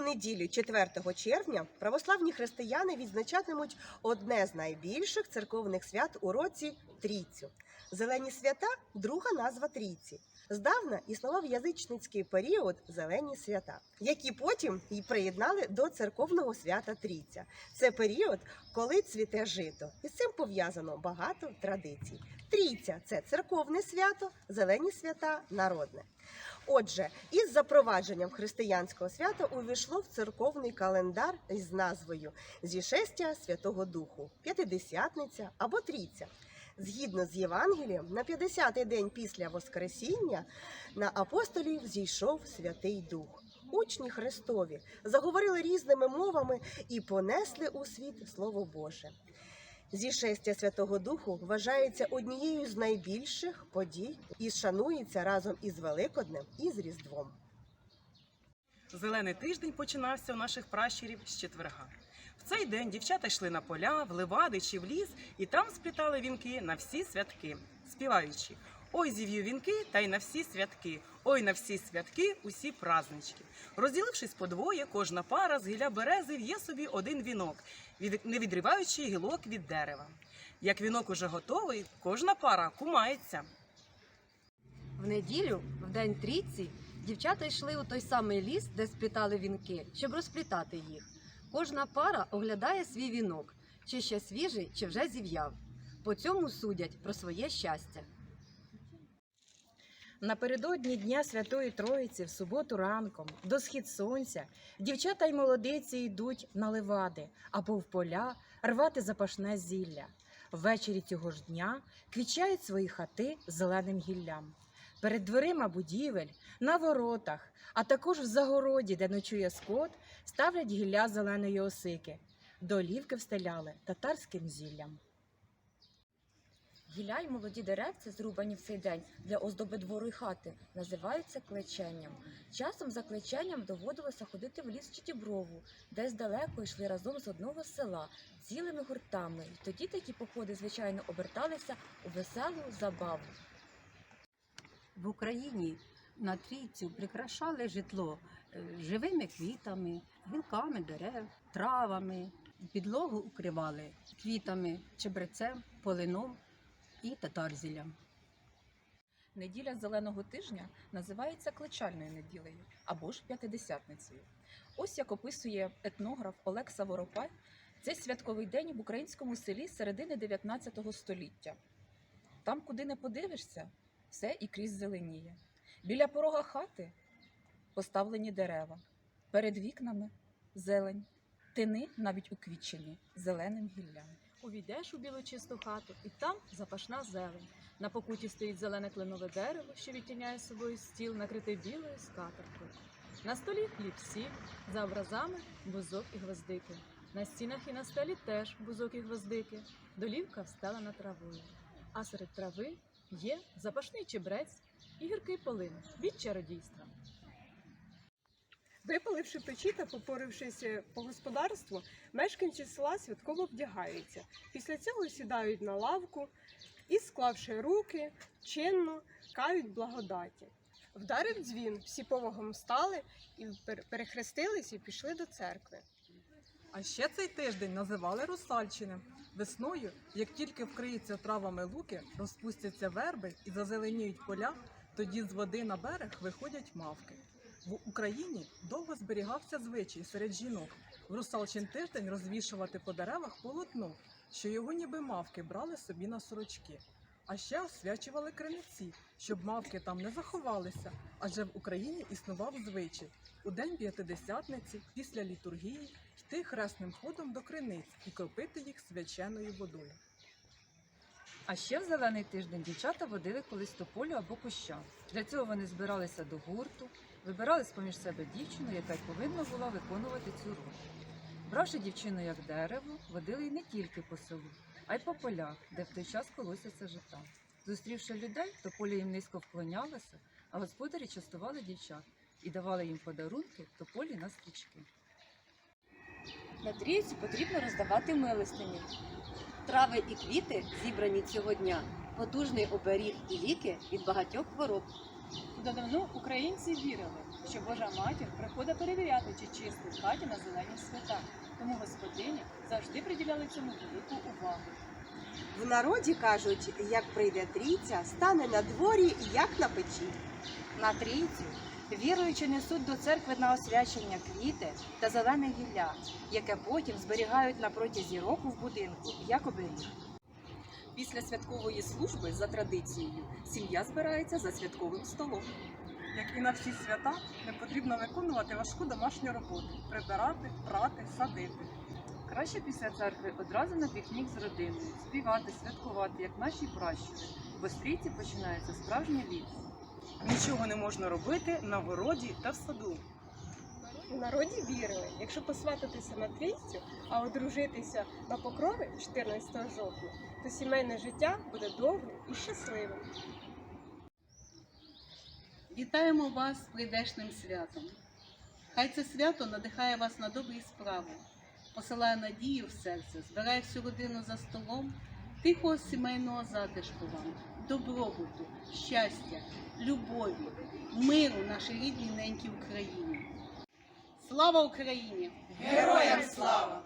У неділю 4 червня православні християни відзначатимуть одне з найбільших церковних свят у році Трійцю. Зелені свята друга назва Трійці. Здавна існував язичницький період зелені свята, які потім й приєднали до церковного свята Трійця. Це період, коли цвіте жито, і з цим пов'язано багато традицій. Трійця це церковне свято, зелені свята народне. Отже, із запровадженням християнського свята увійшло в церковний календар із назвою Зішестя Святого Духу, П'ятидесятниця або Трійця. Згідно з Євангелієм, на 50-й день після Воскресіння на апостолів зійшов Святий Дух. Учні Христові заговорили різними мовами і понесли у світ Слово Боже. Зішестя Святого Духу вважається однією з найбільших подій і шанується разом із Великоднем і з Різдвом. Зелений тиждень починався у наших пращурів з четверга. В цей день дівчата йшли на поля, в левади чи в ліс і там сплітали вінки на всі святки, співаючи Ой, зів'ю вінки та й на всі святки, ой на всі святки, усі празднички. Розділившись по двоє, кожна пара з гілля берези в'є собі один вінок, не відриваючи гілок від дерева. Як вінок уже готовий, кожна пара кумається. В неділю, в день трійці, дівчата йшли у той самий ліс, де сплітали вінки, щоб розплітати їх. Кожна пара оглядає свій вінок, чи ще свіжий, чи вже зів'яв. По цьому судять про своє щастя. Напередодні Дня Святої Троїці в суботу ранком, до схід сонця, дівчата й молодиці йдуть на левади або в поля рвати запашне зілля. Ввечері цього ж дня квічають свої хати зеленим гіллям. Перед дверима будівель, на воротах, а також в загороді, де ночує скот, ставлять гілля зеленої осики. Долівки встеляли татарським зіллям. Гілля й молоді деревця, зрубані в цей день для оздоби двору й хати, називаються клеченням. Часом за клеченням доводилося ходити в ліс чи діброву, де здалеку йшли разом з одного села цілими гуртами. І тоді такі походи, звичайно, оберталися у веселу забаву. В Україні на трійцю прикрашали житло е, живими квітами, гілками дерев, травами. Підлогу укривали квітами, чебрецем, полином і татарзілям. Неділя зеленого тижня називається клечальною неділею або ж п'ятидесятницею. Ось як описує етнограф Олекса Воропай цей святковий день в українському селі середини 19 століття. Там, куди не подивишся, все і крізь зеленіє. Біля порога хати поставлені дерева, перед вікнами зелень, тини навіть уквічені зеленим гіллям. Увійдеш у білу чисту хату, і там запашна зелень. На покуті стоїть зелене кленове дерево, що відтіняє собою стіл, накритий білою скатеркою. На столі хліб сіль, за образами бузок і гвоздики. На стінах і на стелі теж бузок і гвоздики. Долівка встелена травою. А серед трави є запашний чебрець і гіркий полин від чародійства. Випаливши печі та попорившись по господарству, мешканці села святково вдягаються. Після цього сідають на лавку і, склавши руки, чинно кають благодаті. Вдарив дзвін, всі повагом встали і пер- перехрестились і пішли до церкви. А ще цей тиждень називали Русальчиним. Весною, як тільки вкриються травами луки, розпустяться верби і зазеленіють поля, тоді з води на берег виходять мавки. В Україні довго зберігався звичай серед жінок в Русалчин тиждень розвішувати по деревах полотно, що його ніби мавки брали собі на сорочки. А ще освячували криниці, щоб мавки там не заховалися, адже в Україні існував звичай у день п'ятидесятниці після літургії йти хресним ходом до криниць і кропити їх свяченою водою. А ще в зелений тиждень дівчата водили колись до полю або куща. Для цього вони збиралися до гурту, вибирали з-поміж себе дівчину, яка й повинна була виконувати цю роль. Бравши дівчину як дерево, водили й не тільки по селу, а й по полях, де в той час колосяться жита. Зустрівши людей, то поле їм низько вклонялося, а господарі частували дівчат і давали їм подарунки то полі на стрічки. На трійці потрібно роздавати милостині. Трави і квіти, зібрані цього дня, потужний оберіг і ліки від багатьох хвороб. Давно українці вірили, що Божа матір приходить перевіряти, чи чисто в хаті на зелені свята. Тому господині завжди приділяли цьому велику увагу. В народі кажуть, як прийде трійця, стане на дворі, як на печі. На трійцю віруючі несуть до церкви на освячення квіти та зелене гілля, яке потім зберігають на протязі року в будинку, як оберіг. Після святкової служби за традицією сім'я збирається за святковим столом. Як і на всі свята, не потрібно виконувати важку домашню роботу прибирати, прати, садити. Краще після церкви одразу на пікнік з родиною, співати, святкувати, як наші пращури. Бо з трійці починається справжнє літо. Нічого не можна робити на городі та в саду. У народі вірили, якщо посвататися на трійцю, а одружитися на покрови 14 жовтня, то сімейне життя буде довгим і щасливим. Вітаємо вас з прийдешним святом. Хай це свято надихає вас на добрі справи, посилає надію в серце, збирає всю родину за столом, тихого сімейного затишку вам, добробуту, щастя, любові, миру нашій рідній ненькій Україні. Слава Україні! Героям слава!